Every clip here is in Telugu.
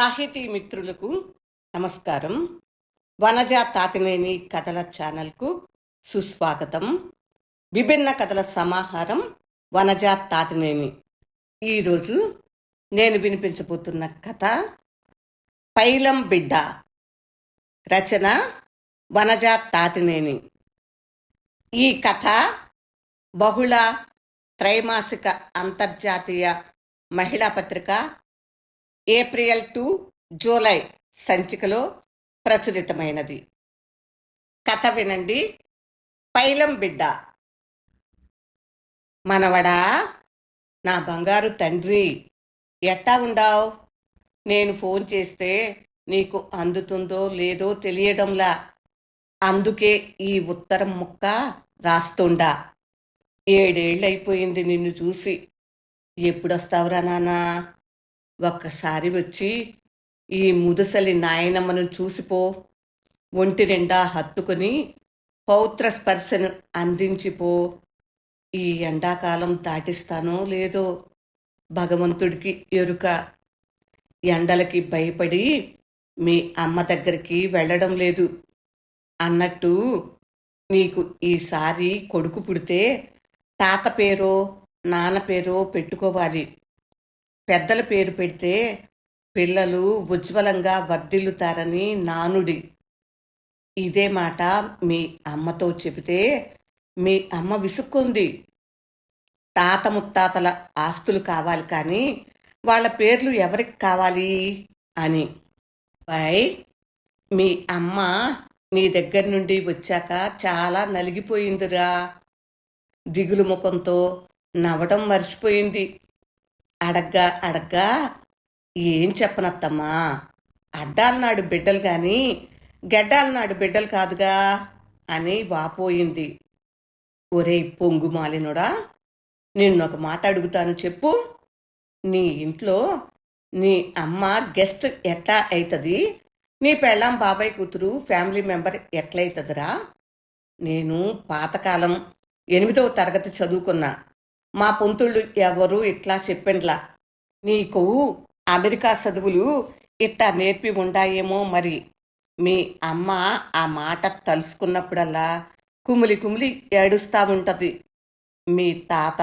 సాహితీ మిత్రులకు నమస్కారం. వనజ తాతినేని కథల ఛానల్కు సుస్వాగతం. విభిన్న కథల సమాహారం వనజ తాతినేని. ఈరోజు నేను వినిపించబోతున్న కథ పైలం బిడ్డ. రచన వనజ తాతినేని. ఈ కథ బహుళ త్రైమాసిక అంతర్జాతీయ మహిళా పత్రిక ఏప్రిల్ టు జూలై సంచికలో ప్రచురితమైనది. కథ వినండి. పైలం బిడ్డ. మనవడా నా బంగారు తండ్రి ఎట్టా ఉండావు? నేను ఫోన్ చేస్తే నీకు అందుతుందో లేదో తెలియడంలా. అందుకే ఈ ఉత్తరం ముక్క రాస్తుండా. ఏడేళ్ళైపోయింది నిన్ను చూసి. ఎప్పుడొస్తావురా నానా ఒక్కసారి వచ్చి ఈ ముదుసలి నాయనమ్మను చూసిపో ఒంటి నిండా హత్తుకొని పౌత్ర స్పర్శను అందించిపో. ఈ ఎండాకాలం దాటిస్తానో లేదో భగవంతుడికి ఎరుక. ఎండలకి భయపడి మీ అమ్మ దగ్గరికి వెళ్ళడం లేదు. అన్నట్టు నీకు ఈసారి కొడుకు పుడితే తాత పేరో నాన్న పేరో పెట్టుకోవాలి. పెద్దల పేరు పెడితే పిల్లలు ఉజ్వలంగా వర్ధిల్లుతారని నానుడి. ఇదే మాట మీ అమ్మతో చెబితే మీ అమ్మ విసుక్కుంది. తాత ముత్తాతల ఆస్తులు కావాలి కానీ వాళ్ళ పేర్లు ఎవరికి కావాలి? అని. పై మీ అమ్మ నీ దగ్గర నుండి వచ్చాక చాలా నలిగిపోయిందిరా. దిగులు ముఖంతో నవ్వడం మర్చిపోయింది. అడగ్గా అడగ్గా ఏం చెప్పనత్తమ్మా? అడ్డాలనాడు బిడ్డలు కానీ గెడ్డాలనాడు బిడ్డలు కాదుగా అని వాపోయింది. ఒరేయ్ పొంగు మాలినుడా నిన్నొక మాట అడుగుతాను చెప్పు. నీ ఇంట్లో నీ అమ్మ గెస్ట్ ఎట్లా అవుతుంది నీ పెళ్ళాం బాబాయ్ కూతురు ఫ్యామిలీ మెంబర్ ఎట్లయితుందిరా? నేను పాతకాలం ఎనిమిదవ తరగతి చదువుకున్నా. మా పొంతుళ్ళు ఎవరు ఇట్లా చెప్పండ్లా? నీకు అమెరికా చదువులు ఇట్టా నేర్పి ఉండాయేమో మరి. మీ అమ్మ ఆ మాట తలుసుకున్నప్పుడల్లా కుమిలి కుమిలి ఏడుస్తూ ఉంటది. మీ తాత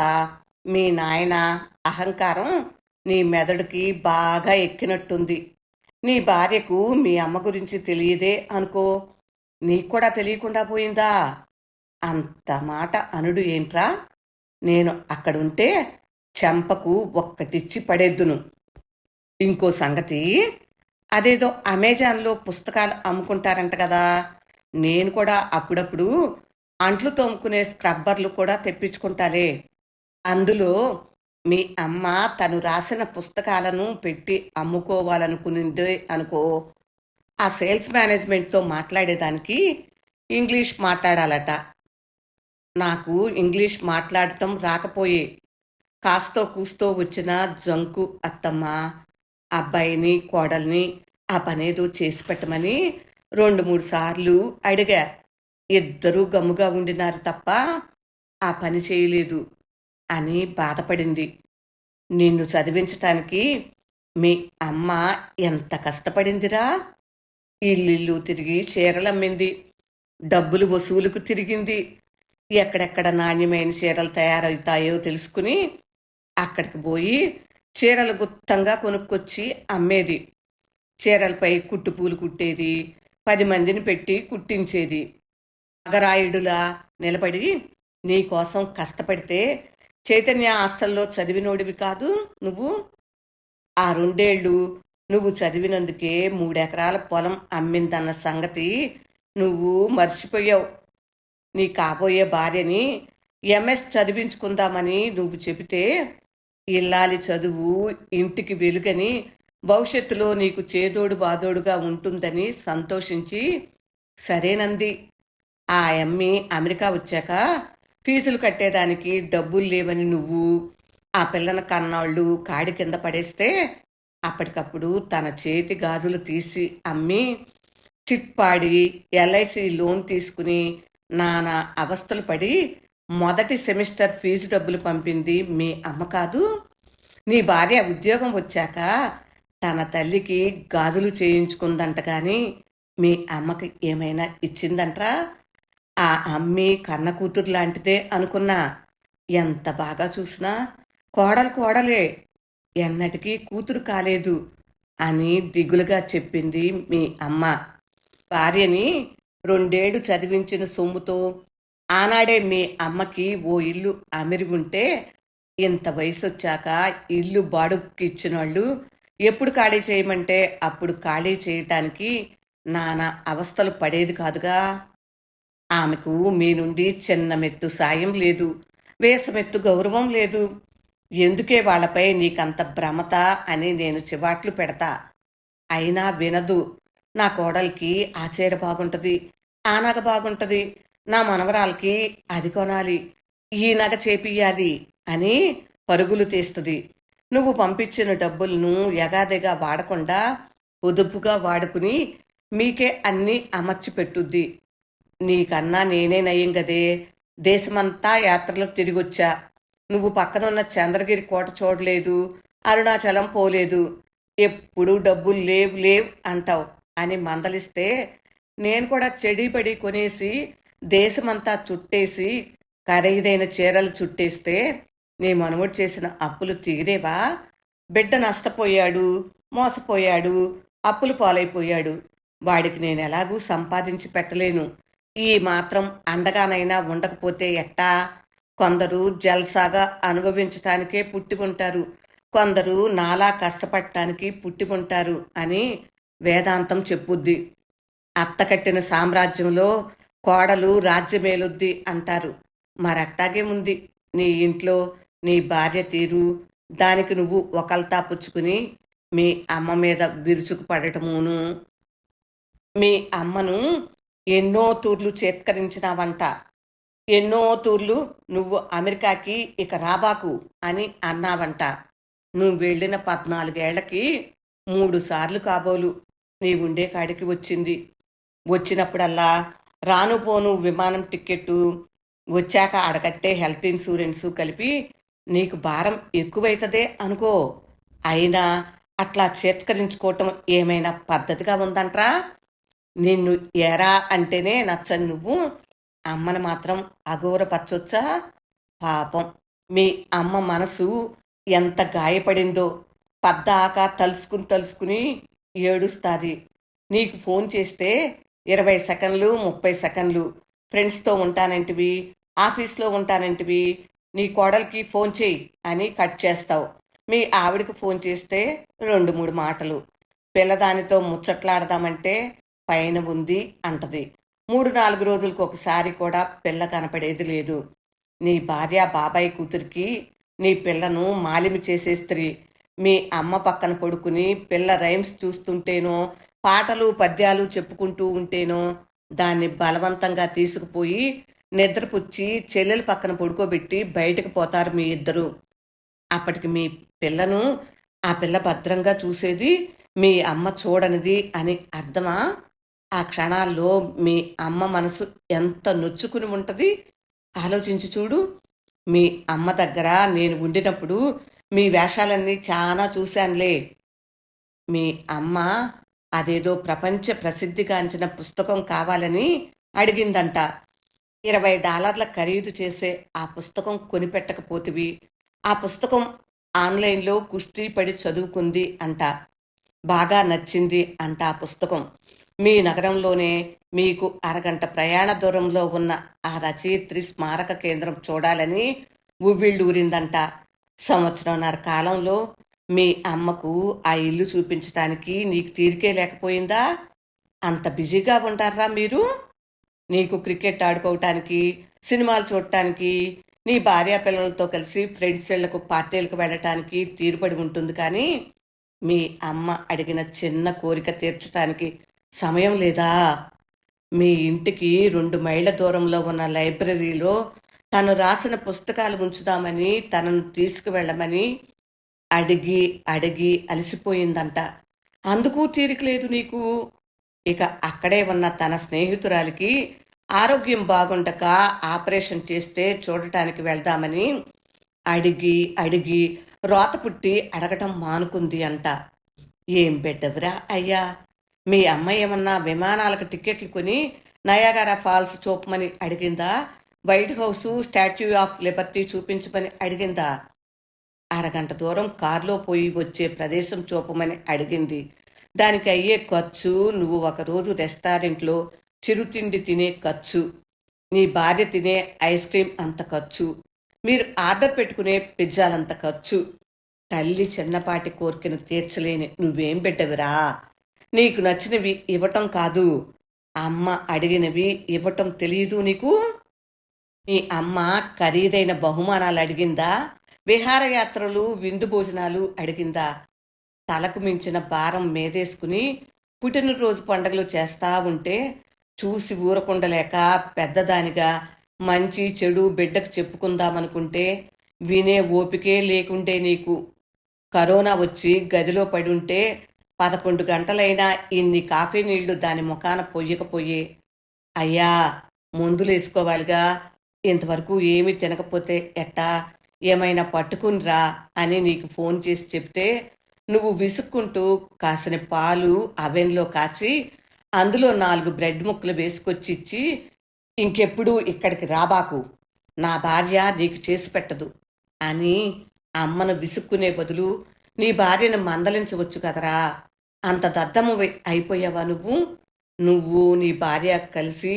మీ నాయన అహంకారం నీ మెదడుకి బాగా ఎక్కినట్టుంది. నీ భార్యకు మీ అమ్మ గురించి తెలియదే అనుకో. నీకు కూడా తెలియకుండా పోయిందా? అంత మాట అనుడు ఏంట్రా? నేను అక్కడుంటే చెంపకు ఒక్కటిచ్చి పడేద్దును. ఇంకో సంగతి అదేదో అమెజాన్లో పుస్తకాలు అమ్ముకుంటారంట కదా. నేను కూడా అప్పుడప్పుడు అంట్లు తోముకునే స్క్రబ్బర్లు కూడా తెప్పించుకుంటాలే. అందులో మీ అమ్మ తను రాసిన పుస్తకాలను పెట్టి అమ్ముకోవాలనుకునిందే అనుకో ఆ సేల్స్ మేనేజ్మెంట్తో మాట్లాడేదానికి ఇంగ్లీష్ మాట్లాడాలట. నాకు ఇంగ్లీష్ మాట్లాడటం రాకపోయే. కాస్తో కూస్తో వచ్చిన జంకు అత్తమ్మ అబ్బాయిని కోడల్ని ఆ పనేదో చేసి పెట్టమని రెండు మూడు సార్లు అడిగా. ఇద్దరూ గమ్ముగా ఉండినారు తప్ప ఆ పని చేయలేదు అని బాధపడింది. నిన్ను చదివించటానికి మీ అమ్మ ఎంత కష్టపడిందిరా? ఇల్లు తిరిగి చీరలమ్మింది డబ్బులు వసూలుకు తిరిగింది ఎక్కడెక్కడ నాణ్యమైన చీరలు తయారవుతాయో తెలుసుకుని అక్కడికి పోయి చీరలు గుత్తంగా కొనుక్కొచ్చి అమ్మేది. చీరలపై కుట్టుపూలు కుట్టేది పది మందిని పెట్టి కుట్టించేది. అగరాయుడులా నిలబడి నీ కోసం కష్టపడితే చైతన్య హాస్టల్లో చదివినోడివి కాదు నువ్వు. ఆ రెండేళ్ళు నువ్వు చదివినందుకే మూడెకరాల పొలం అమ్మిందన్న సంగతి నువ్వు మర్చిపోయావు. నీ కాబోయే భార్యని ఎంఎస్ చదివించుకుందామని నువ్వు చెబితే ఇల్లాలి చదువు ఇంటికి వెలుగని భవిష్యత్తులో నీకు చేదోడు బాదోడుగా ఉంటుందని సంతోషించి సరేనంది ఆ అమ్మి అమెరికా వచ్చాక ఫీజులు కట్టేదానికి డబ్బులు లేవని నువ్వు ఆ పిల్లన కన్నాళ్ళు కాడి కింద పడేస్తే అప్పటికప్పుడు తన చేతి గాజులు తీసి అమ్మి చిట్పాడి ఎల్ఐసి లోన్ తీసుకుని నానా అవస్థలు పడి మొదటి సెమిస్టర్ ఫీజు డబ్బులు పంపింది మీ అమ్మ కాదు. నీ భార్య ఉద్యోగం వచ్చాక తన తల్లికి గాజులు చేయించుకుందంట కానీ మీ అమ్మకి ఏమైనా ఇచ్చిందంట్రా? ఆ అమ్మి కన్న కూతురు లాంటిదే అనుకున్నా. ఎంత బాగా చూసినా కోడలు కోడలే. ఎన్నటికీ కూతురు కాలేదు అని దిగులుగా చెప్పింది మీ అమ్మ. భార్యని రెండేళ్ళు చదివించిన సొమ్ముతో ఆనాడే మీ అమ్మకి ఓ ఇల్లు అమిరి ఉంటే ఇంత వయసు వచ్చాక ఇల్లు బాడుగుకి ఇచ్చిన వాళ్ళు ఎప్పుడు ఖాళీ చేయమంటే అప్పుడు ఖాళీ చేయటానికి నానా అవస్థలు పడేది కాదుగా. ఆమెకు మీ నుండి చిన్న మెత్తు సాయం లేదు వేసమెత్తు గౌరవం లేదు. ఎందుకే వాళ్ళపై నీకంత భ్రమత అని నేను చివాట్లు పెడతా. అయినా వినదు నా కోడలికి ఆ చీర బాగుంటుంది ఆ నగ బాగుంటుంది నా మనవరాలకి అది కొనాలి ఈ నగ చేపియ్యాలి అని పరుగులు తీస్తుంది. నువ్వు పంపించిన డబ్బులను ఎగాదిగా వాడకుండా పొదుపుగా వాడుకుని మీకే అన్నీ అమర్చి పెట్టుద్ది. నీకన్నా నేనే నయం గదే దేశమంతా యాత్రలకు తిరిగొచ్చా. నువ్వు పక్కనున్న చంద్రగిరి కోట చూడలేదు అరుణాచలం పోలేదు ఎప్పుడు డబ్బులు లేవు లేవు అంటావు. అని మందలిస్తే నేను కూడా చెడిపడి కొనేసి దేశమంతా చుట్టేసి ఖరీదైన చీరలు చుట్టేస్తే నీ మనవడు చేసిన అప్పులు తీరేవా? బిడ్డ నష్టపోయాడు మోసపోయాడు అప్పులు పాలైపోయాడు. వాడికి నేను ఎలాగూ సంపాదించి పెట్టలేను. ఈ మాత్రం అండగానైనా ఉండకపోతే ఎట్టా? కొందరు జల్సాగా అనుభవించటానికే పుట్టి ఉంటారు. కొందరు నాలా కష్టపడటానికి పుట్టి ఉంటారు అని వేదాంతం చెప్పుద్ది. అత్త కట్టిన సామ్రాజ్యంలో కోడలు రాజ్యమేలుద్ది అంటారు. మరట్టాగే ఉంది నీ ఇంట్లో నీ భార్య తీరు దానికి నువ్వు ఒకల్తా పుచ్చుకుని మీ అమ్మ మీద విరుచుకు పడటమును. మీ అమ్మను ఎన్నో తూర్లు చేత్కరించినావంట. ఎన్నో తూర్లు నువ్వు అమెరికాకి ఇక రాబాకు అని అన్నావంట. నువ్వు వెళ్ళిన పద్నాలుగేళ్ళకి మూడు సార్లు కాబోలు. నీ ఉండే కాడికి వచ్చింది. వచ్చినప్పుడల్లా రాను పోను విమానం టిక్కెట్టు వచ్చాక అడగట్టే హెల్త్ ఇన్సూరెన్సు కలిపి నీకు భారం ఎక్కువైతుందే అనుకో. అయినా అట్లా చేత్కరించుకోవటం ఏమైనా పద్ధతిగా ఉందంట్రా? నిన్ను ఎరా అంటేనే నచ్చని నువ్వు అమ్మని మాత్రం అఘోరపరచొచ్చా? పాపం మీ అమ్మ మనసు ఎంత గాయపడిందో. పద్దాక తలుసుకుని తలుసుకుని ఏడుస్తుంది. నీకు ఫోన్ చేస్తే ఇరవై సెకండ్లు ముప్పై సెకండ్లు. ఫ్రెండ్స్తో ఉంటానంటివి ఆఫీస్లో ఉంటానంటివి. నీ కోడలికి ఫోన్ చేయి అని కట్ చేస్తావు. మీ ఆవిడకి ఫోన్ చేస్తే రెండు మూడు మాటలు. పిల్లదానితో ముచ్చట్లాడదామంటే పైన ఉంది అంటది. మూడు నాలుగు రోజులకు ఒకసారి కూడా పిల్ల కనపడేది లేదు. నీ భార్య బాబాయ్ కూతురికి నీ పిల్లను మాలిమి చేసే స్త్రీ. మీ అమ్మ పక్కన పడుకుని పిల్ల రైమ్స్ చూస్తుంటేనో పాటలు పద్యాలు చెప్పుకుంటూ ఉంటేనో దాన్ని బలవంతంగా తీసుకుపోయి నిద్రపుచ్చి చెల్లెల పక్కన పడుకోబెట్టి బయటకు పోతారు మీ ఇద్దరు. అప్పటికి మీ పిల్లను ఆ పిల్ల భద్రంగా చూసేది మీ అమ్మ చూడనిది అని అర్థమా? ఆ క్షణాల్లో మీ అమ్మ మనసు ఎంత నొచ్చుకుని ఉంటుంది? ఆలోచించి చూడు. మీ అమ్మ దగ్గర నేను ఉండినప్పుడు మీ వేషాలన్నీ చాలా చూశానులే. మీ అమ్మ అదేదో ప్రపంచ ప్రసిద్ధిగాంచిన పుస్తకం కావాలని అడిగిందంట. ఇరవై డాలర్ల ఖరీదు చేసే ఆ పుస్తకం కొనిపెట్టకపోతివి. ఆ పుస్తకం ఆన్లైన్లో కుస్తీ పడి చదువుకుంది అంట. బాగా నచ్చింది అంట ఆ పుస్తకం. మీ నగరంలోనే మీకు అరగంట ప్రయాణ దూరంలో ఉన్న ఆ రచయిత్రి స్మారక కేంద్రం చూడాలని ఉవ్విళ్ళూరిందంట. సంవత్సరంన్నర కాలంలో మీ అమ్మకు ఆ ఇల్లు చూపించడానికి నీకు తీరికే లేకపోయిందా? అంత బిజీగా ఉంటారా మీరు? నీకు క్రికెట్ ఆడుకోవటానికి సినిమాలు చూడటానికి నీ భార్య పిల్లలతో కలిసి ఫ్రెండ్స్ ఇళ్ళకు పార్టీలకు వెళ్ళటానికి తీరుపడి ఉంటుంది కానీ మీ అమ్మ అడిగిన చిన్న కోరిక తీర్చడానికి సమయం లేదా? మీ ఇంటికి రెండు మైళ్ళ దూరంలో ఉన్న లైబ్రరీలో తను రాసిన పుస్తకాలు ఉంచుదామని తనను తీసుకువెళ్ళమని అడిగి అడిగి అలసిపోయిందంట. అందుకు తీరిక లేదు నీకు? ఇక అక్కడే ఉన్న తన స్నేహితురాలికి ఆరోగ్యం బాగుండక ఆపరేషన్ చేస్తే చూడటానికి వెళ్దామని అడిగి అడిగి రోత పుట్టి అడగటం మానుకుంది అంట. ఏం బిడ్డవురా అయ్యా? మీ అమ్మ ఏమన్నా విమానాలకు టిక్కెట్లు కొని నయాగారా ఫాల్స్ చూపమని అడిగిందా? White house statue of liberty చూపించమని అడిగిందా? అరగంట దూరం కారులో పోయి వచ్చే ప్రదేశం చూపమని అడిగింది. దానికి అయ్యే ఖర్చు నువ్వు ఒకరోజు రెస్టారెంట్లో చిరుతిండి తినే ఖర్చు నీ భార్య తినే ఐస్ క్రీమ్ అంత ఖర్చు మీరు ఆర్డర్ పెట్టుకునే పిజ్జాలంత ఖర్చు. తల్లి చిన్నపాటి కోరికను తీర్చలేని నువ్వేం పెట్టవిరా నీకు నచ్చినవి ఇవ్వటం కాదు. అమ్మ అడిగినవి ఇవ్వటం తెలియదు నీకు? మీ అమ్మ ఖరీదైన బహుమానాలు అడిగిందా? విహారయాత్రలు విందు భోజనాలు అడిగిందా? తలకు మించిన భారం మేదేసుకుని పుట్టినరోజు పండుగలు చేస్తా ఉంటే చూసి ఊరకుండలేక పెద్దదానిగా మంచి చెడు బిడ్డకు చెప్పుకుందామనుకుంటే వినే ఓపికే లేకుండే నీకు. కరోనా వచ్చి గదిలో పడి ఉంటే పదకొండు గంటలైనా ఇన్ని కాఫీ నీళ్ళు దాని ముఖాన పొయ్యకపోయే అయ్యా మందులు వేసుకోవాలిగా ఇంతవరకు ఏమీ తినకపోతే ఎట్టా? ఏమైనా పట్టుకునిరా అని నీకు ఫోన్ చేసి చెప్తే నువ్వు విసుక్కుంటూ కాసిన పాలు అవెన్లో కాచి అందులో నాలుగు బ్రెడ్ ముక్కలు వేసుకొచ్చి ఇచ్చి ఇంకెప్పుడు ఇక్కడికి రాబాకు నా భార్య నీకు చేసి పెట్టదు అని అమ్మను విసుక్కునే బదులు నీ భార్యను మందలించవచ్చు కదరా? అంత దద్దము అయిపోయావా నువ్వు? నువ్వు నీ భార్య కలిసి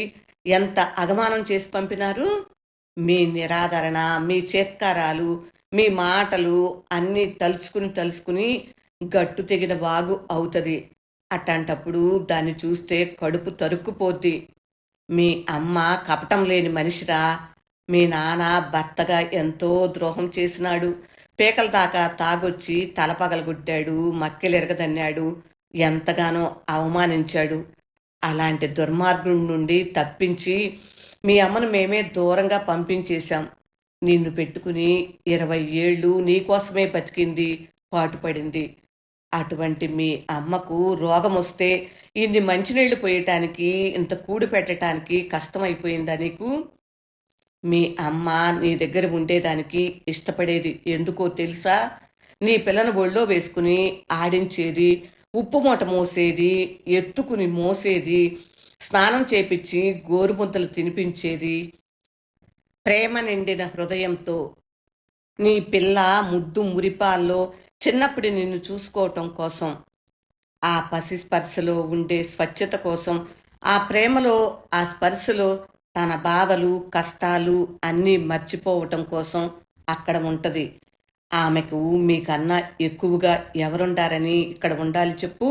ఎంత అగమానం చేసి పంపినారు? మీ నిరాదరణ మీ చేత్కారాలు మీ మాటలు అన్నీ తలుచుకుని తలుచుకుని గట్టు తెగిన వాగు అవుతుంది. అట్లాంటప్పుడు దాన్ని చూస్తే కడుపు తరుక్కుపోద్ది. మీ అమ్మ కపటం లేని మనిషిరా. మీ నాన్న భర్తగా ఎంతో ద్రోహం చేసినాడు. పేకల దాకా తాగొచ్చి తల పగలగొట్టాడు మక్కెలెరగదన్నాడు ఎంతగానో అవమానించాడు. అలాంటి దుర్మార్గుడి నుండి తప్పించి మీ అమ్మను మేమే దూరంగా పంపించేశాం. నిన్ను పెట్టుకుని ఇరవై ఏళ్ళు నీకోసమే బతికింది పాటుపడింది. అటువంటి మీ అమ్మకు రోగం వస్తే ఇన్ని మంచినీళ్ళు పోయటానికి ఇంత కూడి పెట్టడానికి కష్టమైపోయిందా నీకు? మీ అమ్మ నీ దగ్గర ఉండేదానికి ఇష్టపడేది ఎందుకో తెలుసా? నీ పిల్లను ఒళ్ళో వేసుకుని ఆడించేది ఉప్పు మూట మోసేది ఎత్తుకుని మోసేది స్నానం చేపించి గోరుముద్దలు తినిపించేది ప్రేమ నిండిన హృదయంతో. నీ పిల్ల ముద్దు మురిపాల్లో చిన్నప్పుడు నిన్ను చూసుకోవటం కోసం ఆ పసి స్పర్శలో ఉండే స్వచ్ఛత కోసం ఆ ప్రేమలో ఆ స్పర్శలో తన బాధలు కష్టాలు అన్నీ మర్చిపోవటం కోసం అక్కడ ఉంటుంది. ఆమెకు మీకన్నా ఎక్కువగా ఎవరుండారని ఇక్కడ ఉండాలి చెప్పు.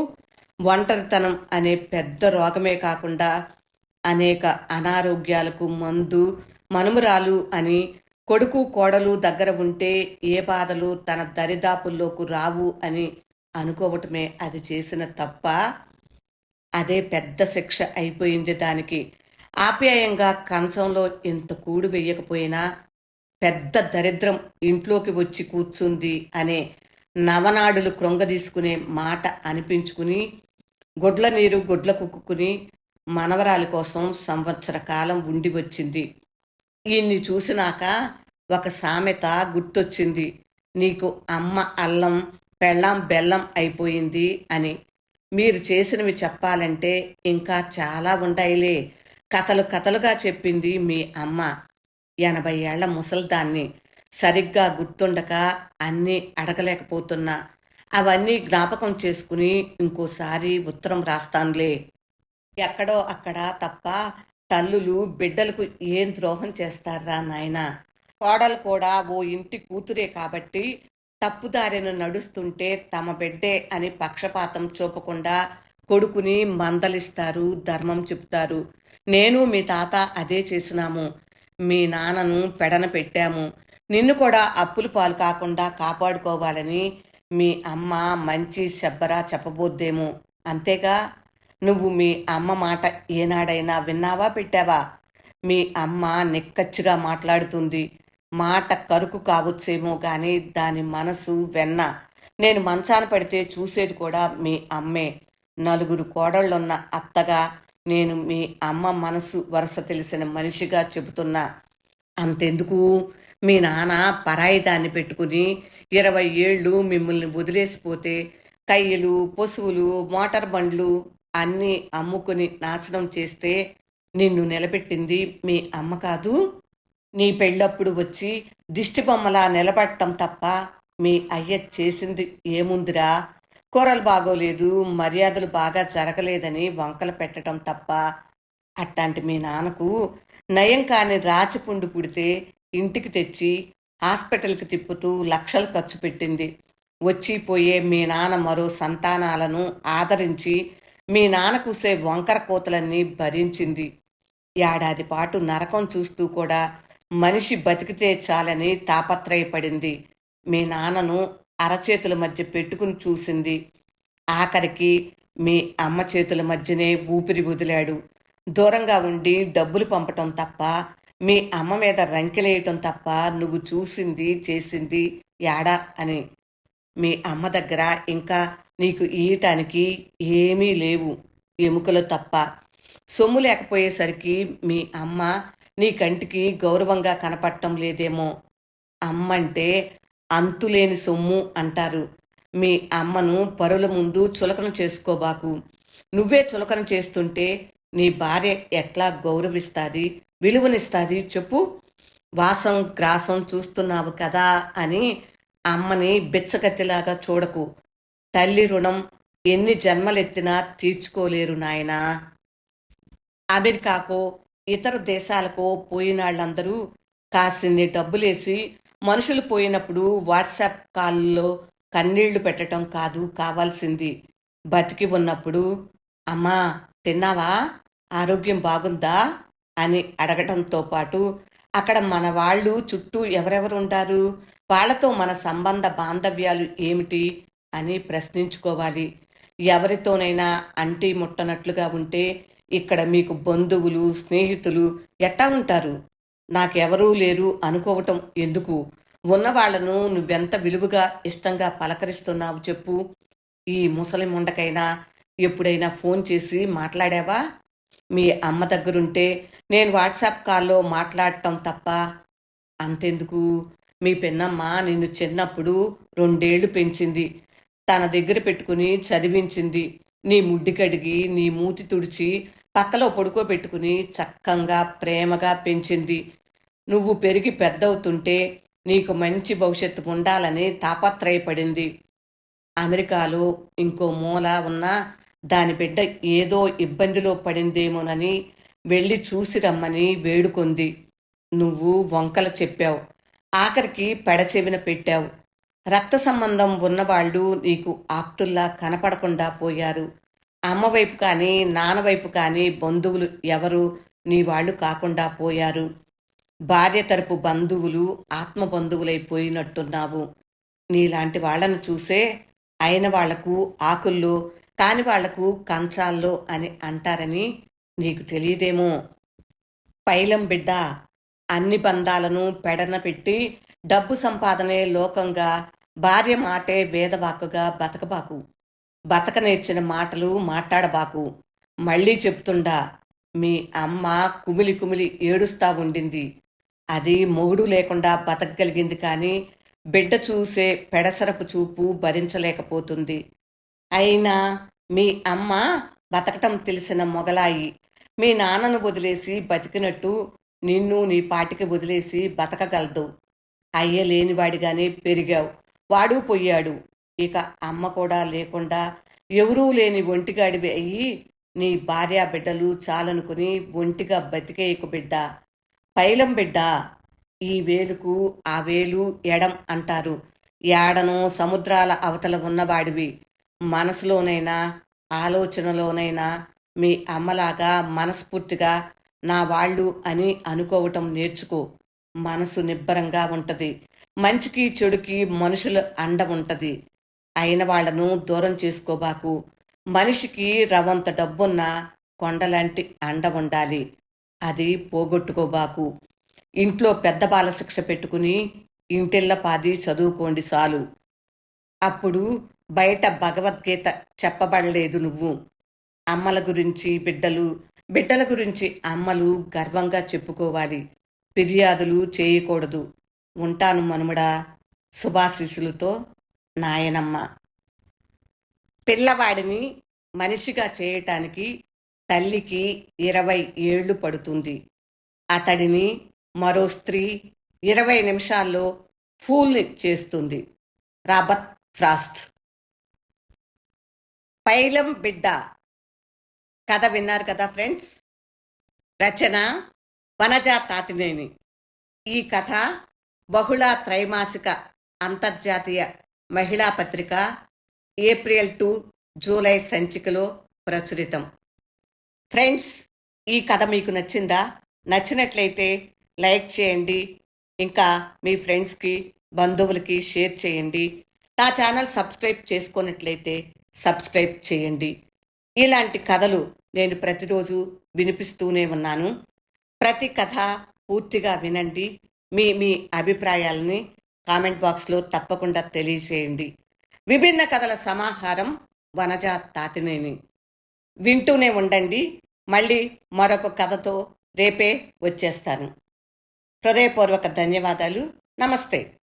ఒంటరితనం అనే పెద్ద రోగమే కాకుండా అనేక అనారోగ్యాలకు మందు మనుమరాలు అని కొడుకు కోడలు దగ్గర ఉంటే ఏ బాధలు తన దరిదాపుల్లోకి రావు అని అనుకోవటమే అది చేసిన తప్ప అదే పెద్ద శిక్ష అయిపోయింది దానికి. ఆప్యాయంగా కంచంలో ఇంత కూడు వేయకపోయినా పెద్ద దరిద్రం ఇంట్లోకి వచ్చి కూర్చుంది అనే నవనాడులు కృంగదీసుకునే మాట అనిపించుకుని గొడ్ల నీరు గొడ్ల కుక్కుని మనవరాలి కోసం సంవత్సర కాలం ఉండి వచ్చింది. ఈయన్ని చూసినాక ఒక సామెత గుర్తొచ్చింది. నీకు అమ్మ అల్లం పెళ్ళం బెల్లం అయిపోయింది అని. మీరు చేసినవి చెప్పాలంటే ఇంకా చాలా ఉంటాయిలే. కథలు కథలుగా చెప్పింది మీ అమ్మ. ఎనభై ఏళ్ళ ముసల్దాన్ని. సరిగ్గా గుర్తుండక అన్నీ అడగలేకపోతున్నా. అవన్నీ జ్ఞాపకం చేసుకుని ఇంకోసారి ఉత్తరం రాస్తానులే. ఎక్కడో అక్కడ తప్ప తల్లులు బిడ్డలకు ఏం ద్రోహం చేస్తారా నాయన? కోడలు కూడా ఓ ఇంటి కూతురే కాబట్టి తప్పుదారిను నడుస్తుంటే తమ బిడ్డే అని పక్షపాతం చూపకుండా కొడుకుని మందలిస్తారు ధర్మం చెప్తారు నేను మీ తాత అదే చేసినాము. మీ నాన్నను పెడన పెట్టాము. నిన్ను కూడా అప్పులు పాలు కాకుండా కాపాడుకోవాలని మీ అమ్మ మంచి శబ్బరా చెప్పబోద్దేమో. అంతేగా? నువ్వు మీ అమ్మ మాట ఏనాడైనా విన్నావా పెట్టావా? మీ అమ్మ నిక్కచ్చిగా మాట్లాడుతుంది. మాట కరుకు కావచ్చేమో కానీ దాని మనసు వెన్న. నేను మంచాన పడితే చూసేది కూడా మీ అమ్మే. నలుగురు కోడళ్ళున్న అత్తగా నేను మీ అమ్మ మనసు వరుస తెలిసిన మనిషిగా చెబుతున్నా. అంతెందుకు? మీ నాన్న పరాయి దాన్ని పెట్టుకుని ఇరవై ఏళ్ళు మిమ్మల్ని వదిలేసిపోతే కయ్యలు పశువులు మోటార్ బండ్లు అన్నీ అమ్ముకుని నాశనం చేస్తే నిన్ను నిలబెట్టింది మీ అమ్మ కాదు. నీ పెళ్ళప్పుడు వచ్చి దిష్టి బొమ్మలా నిలబడటం తప్ప మీ అయ్య చేసింది ఏముందిరా? కూరలు బాగోలేదు మర్యాదలు బాగా జరగలేదని వంకలు పెట్టడం తప్ప. అట్లాంటి మీ నాన్నకు నయం కాని రాచిపుండు పుడితే ఇంటికి తెచ్చి హాస్పిటల్కి తిప్పుతూ లక్షలు ఖర్చు పెట్టింది. వచ్చి పోయే మీ నాన్న మరో సంతానాలను ఆదరించి మీ నాన్న కూసే వంకర కోతలన్నీ భరించింది. ఏడాది పాటు నరకం చూస్తూ కూడా మనిషి బతికితే చాలని తాపత్రయపడింది. మీ నాన్నను అరచేతుల మధ్య పెట్టుకుని చూసింది. ఆఖరికి మీ అమ్మ చేతుల మధ్యనే ఊపిరి వదిలాడు. దూరంగా ఉండి డబ్బులు పంపటం తప్ప మీ అమ్మ మీద రంకెలేయటం తప్ప నువ్వు చూసింది చేసింది యాడా అని. మీ అమ్మ దగ్గర ఇంకా నీకు ఈయటానికి ఏమీ లేవు ఎముకలు తప్ప. సొమ్ము లేకపోయేసరికి మీ అమ్మ నీ కంటికి గౌరవంగా కనపడటం లేదేమో. అమ్మంటే అంతులేని సొమ్ము అంటారు. మీ అమ్మను పరుల ముందు చులకన చేసుకోబాకు నువ్వే చులకన చేస్తుంటే నీ భార్య ఎట్లా గౌరవిస్తుంది? విలువనిస్తుంది. చెప్పు వాసం గ్రాసం చూస్తున్నావు కదా అని అమ్మని బిచ్చగత్తిలాగా చూడకు. తల్లి రుణం ఎన్ని జన్మలెత్తినా తీర్చుకోలేరు నాయనా. అమెరికాకో ఇతర దేశాలకో పోయినాళ్ళందరూ కాసిన్ని డబ్బులేసి మనుషులు పోయినప్పుడు వాట్సాప్ కాల్లో కన్నీళ్ళు పెట్టడం కాదు కావాల్సింది. బతికి ఉన్నప్పుడు అమ్మా తిన్నావా? ఆరోగ్యం బాగుందా? అని అడగటంతో పాటు అక్కడ మన వాళ్ళు చుట్టూ ఎవరెవరు ఉంటారు? వాళ్ళతో మన సంబంధ బాంధవ్యాలు ఏమిటి? అని ప్రశ్నించుకోవాలి. ఎవరితోనైనా అంటి ముట్టనట్లుగా ఉంటే ఇక్కడ మీకు బంధువులు స్నేహితులు ఎట్టా ఉంటారు? నాకెవరూ లేరు అనుకోవటం ఎందుకు? ఉన్నవాళ్ళను నువ్వెంత విలువగా ఇష్టంగా పలకరిస్తున్నావు చెప్పు. ఈ ముసలి ముండకైనా ఎప్పుడైనా ఫోన్ చేసి మాట్లాడావా? మీ అమ్మ దగ్గరుంటే నేను వాట్సాప్ కాల్లో మాట్లాడటం తప్ప అంతెందుకు? మీ పెన్నమ్మ నిన్ను చిన్నప్పుడు రెండేళ్ళు పెంచింది. తన దగ్గర పెట్టుకుని చదివించింది. నీ ముడ్డి కడిగి నీ మూతి తుడిచి పక్కలో పడుకోబెట్టుకుని చక్కంగా ప్రేమగా పెంచింది. నువ్వు పెరిగి పెద్దవుతుంటే నీకు మంచి భవిష్యత్తు ఉండాలని తాపత్రయపడింది. అమెరికాలో ఇంకో మూల ఉన్న దాని బిడ్డ ఏదో ఇబ్బందిలో పడిందేమోనని వెళ్ళి చూసి రమ్మని వేడుకొంది. నువ్వు వంకల చెప్పావు. ఆఖరికి పెడచెవిన పెట్టావు. రక్త సంబంధం ఉన్నవాళ్ళు నీకు ఆప్తుల్లా కనపడకుండా పోయారు. అమ్మవైపు కానీ నాన్నవైపు కానీ బంధువులు ఎవరు నీ వాళ్ళు కాకుండా పోయారు. భార్య తరపు బంధువులు ఆత్మ బంధువులైపోయినట్టున్నావు నీలాంటి వాళ్ళను చూసే అయిన వాళ్ళకు ఆకుల్లో కాని వాళ్ళకు కంచాల్లో అని అంటారని నీకు తెలియదేమో. పైలం బిడ్డ అన్ని బంధాలను పెడన పెట్టి డబ్బు సంపాదనే లోకంగా భార్య మాటే వేదవాకుగా బతకబాకు. బతక నేర్చిన మాటలు మాట్లాడబాకు. మళ్ళీ చెప్తుండా మీ అమ్మ కుమిలి కుమిలి ఏడుస్తా ఉండింది. అది మొగుడు లేకుండా బతకగలిగింది కానీ బిడ్డ చూసే పెడసరపు చూపు భరించలేకపోతుంది. అయినా మీ అమ్మ బతకటం తెలిసిన మొగలాయి. మీ నాన్నను వదిలేసి బతికినట్టు నిన్ను నీ పాటికి వదిలేసి బతకగలదు. అయ్య లేనివాడిగానే పెరిగావు. వాడు పోయాడు. ఇక అమ్మ కూడా లేకుండా ఎవరూ లేని ఒంటిగాడివి అయ్యి నీ భార్యా బిడ్డలు చాలనుకుని ఒంటిగా బతికేయకు బిడ్డ. పైలం బిడ్డ. ఈ వేలుకు ఆ వేలు ఎడం అంటారు. ఏడను సముద్రాల అవతల ఉన్నవాడివి. మనసులోనైనా ఆలోచనలోనైనా మీ అమ్మలాగా మనస్ఫూర్తిగా నా వాళ్ళు అని అనుకోవటం నేర్చుకో. మనసు నిబ్బరంగా ఉంటుంది. మంచికి చెడుకి మనుషుల అండ ఉంటుంది. అయిన వాళ్ళను దూరం చేసుకోబాకు మనిషికి రవంత డబ్బున్న కొండలాంటి అండ ఉండాలి. అది పోగొట్టుకోబాకు ఇంట్లో పెద్ద బాలశిక్ష పెట్టుకుని ఇంటిళ్ళ పాది చదువుకోండి చాలు. అప్పుడు బయట భగవద్గీత చెప్పబడలేదు నువ్వు. అమ్మల గురించి బిడ్డలు బిడ్డల గురించి అమ్మలు గర్వంగా చెప్పుకోవాలి. ఫిర్యాదులు చేయకూడదు. ఉంటాను మనుమడా శుభాశీసులతో నాయనమ్మ. పిల్లవాడిని మనిషిగా చేయటానికి తల్లికి ఇరవై ఏళ్ళు పడుతుంది. అతడిని మరో స్త్రీ ఇరవై నిమిషాల్లో ఫూల్ చేస్తుంది. Robert Frost. పైలం బిడ్డ. కథ విన్నారు కదా ఫ్రెండ్స్? రచన వనజ తాతినేని. ఈ కథ బహుళ త్రైమాసిక అంతర్జాతీయ మహిళా పత్రిక ఏప్రిల్ టు జూలై సంచికలో ప్రచురితం. ఫ్రెండ్స్ ఈ కథ మీకు నచ్చిందా? నచ్చినట్లయితే లైక్ చేయండి. ఇంకా మీ ఫ్రెండ్స్కి బంధువులకి షేర్ చేయండి. నా ఛానల్ సబ్స్క్రైబ్ చేసుకున్నట్లయితే సబ్స్క్రైబ్ చేయండి. ఇలాంటి కథలు నేను ప్రతిరోజు వినిపిస్తూనే ఉన్నాను. ప్రతి కథ పూర్తిగా వినండి. మీ మీ అభిప్రాయాలని కామెంట్ బాక్స్లో తప్పకుండా తెలియచేయండి విభిన్న కథల సమాహారం వనజ తాతినేని. వింటూనే ఉండండి. మళ్ళీ మరొక కథతో రేపే వచ్చేస్తాను. హృదయపూర్వక ధన్యవాదాలు. నమస్తే.